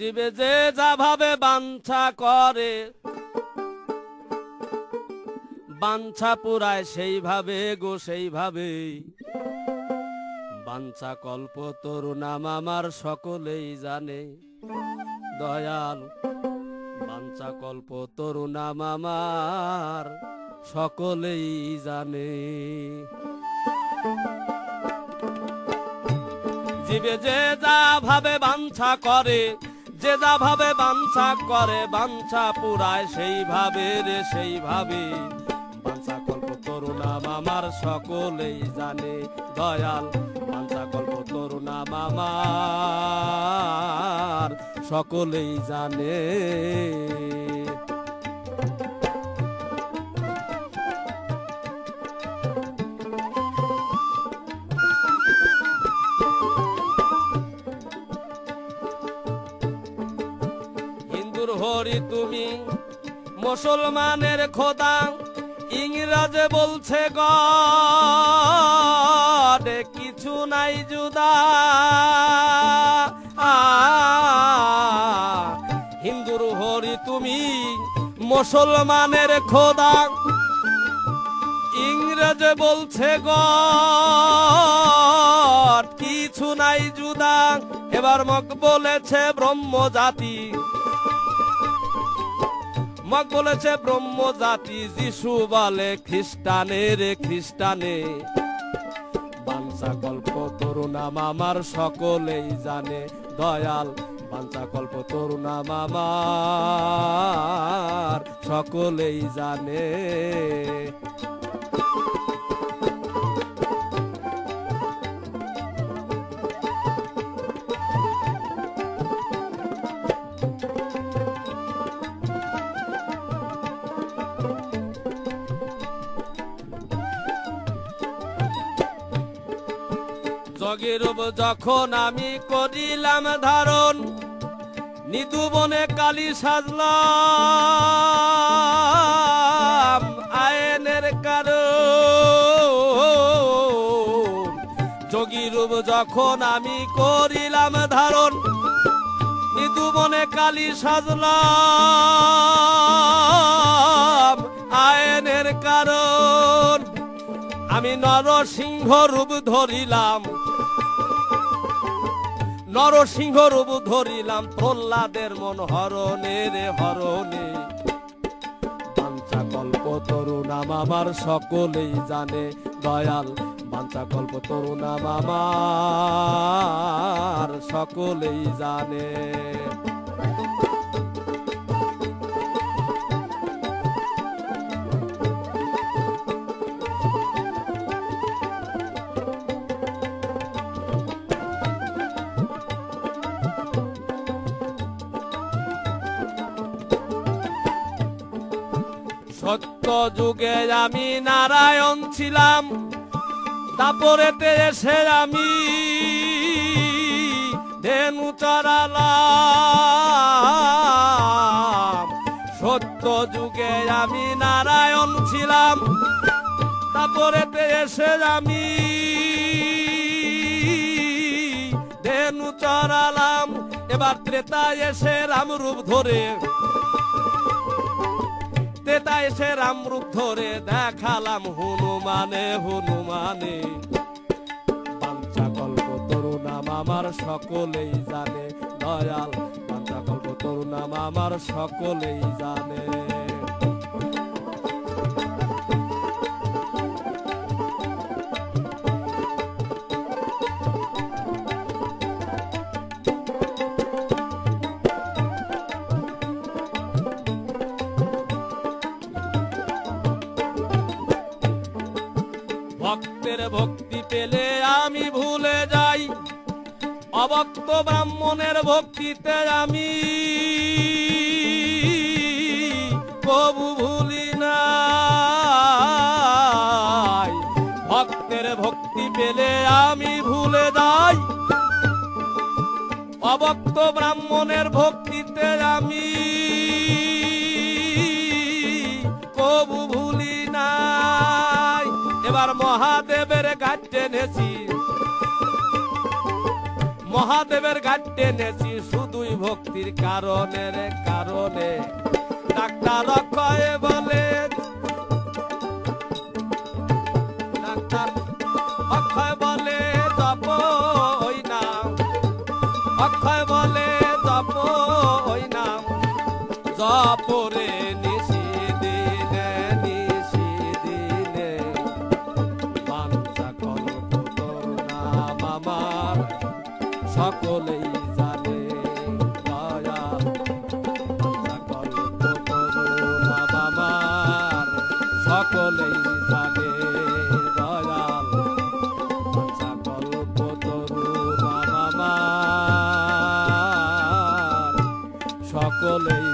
জীবে যে যা ভাবে বাঞ্ছা করে, বাঞ্ছা পুরায় সেইভাবে গো সেইভাবে বাঞ্ছা কল্প তরুণাম আমার সকলেই জানে, দয়াল। বাঞ্ছা কল্প তরুণাম আমার সকলেই জানে। জীবে যে যা ভাবে বাঞ্ছা করে যে যা ভাবে বাঞ্ছা করে, বাঞ্ছা পুরায় সেইভাবে রে, সেইভাবে। বাঞ্ছা কল্প তরুণাম আমার সকলেই জানে, দয়াল। বাঞ্ছা কল্প তরুণাম আমার সকলেই জানে। হরি তুমি। মুসলমানের খোদা, ইংরাজে বলছে, গডে, কিছু নাই জুদা। হিন্দুর হরি তুমি, মুসলমানের খোদা, ইংরেজে বলছে, গড, কিছু নাই জুদা। এবার মক বলেছে ব্রহ্ম জাতি মক বলেছে ব্রহ্ম জাতি যিশু বলে খ্রিস্টানের রে খ্রিস্টানে। বাঞ্চা গল্প তরুণাম আমার সকলেই জানে, দয়াল বাঞ্চা গল্প তরুণাম আমার সকলেই জানে। জগের যখন আমি করিলাম ধারণ নিদু বনে কালি সাজলাম আয়নের কারণ। যোগীর যখন আমি করিলাম ধারণ নিদু বনে কালি সাজলাম আয়নের কারণ। আমি নরসিংহ রূপ ধরিলাম নরসিংহ রবু ধরিলাম, প্রহ্লাদের মন হরণে রে হরণে। বাঞ্চা কল্প তরুণাম আমার সকলেই জানে, দয়াল বাঞ্চা কল্প তরুণাম আমার সকলেই জানে। যুগে আমি নারায়ণ ছিলাম, তারপরেতে এসে আমি ধেনু চড়ালাম। সত্য যুগে আমি নারায়ণ ছিলাম, তারপরেতে এসে আমি ধেনু চড়ালাম। এবার ত্রেতা এসে রামরূপ ধরে এসে রামরূপ ধরে দেখালাম হনুমানে হনুমানে। বাঞ্চা গল্প তরুণাম আমার সকলেই জানে, দয়াল। বাঞ্চা কল্প তরুণাম আমার সকলেই জানে। ভক্তের ভক্তি পেলে আমি ভুলে যাই। অবক্ত ব্রাহ্মণের ভক্তিতে আমি কবু ভুলি নাই। ভক্তের ভক্তি পেলে আমি ভুলে যাই। অবক্ত ব্রাহ্মণের ভক্তিতে আমি এবার মহাদেবের ঘাটে নেছি শুধুই ভক্তির কারণে রে কারণে। ডাক্তার কয়ে বলে অক্ষয় বলে তপ না। অক্ষয় সকলেই জানে দয়াল। আচ্ছা সকল তরু সকলেই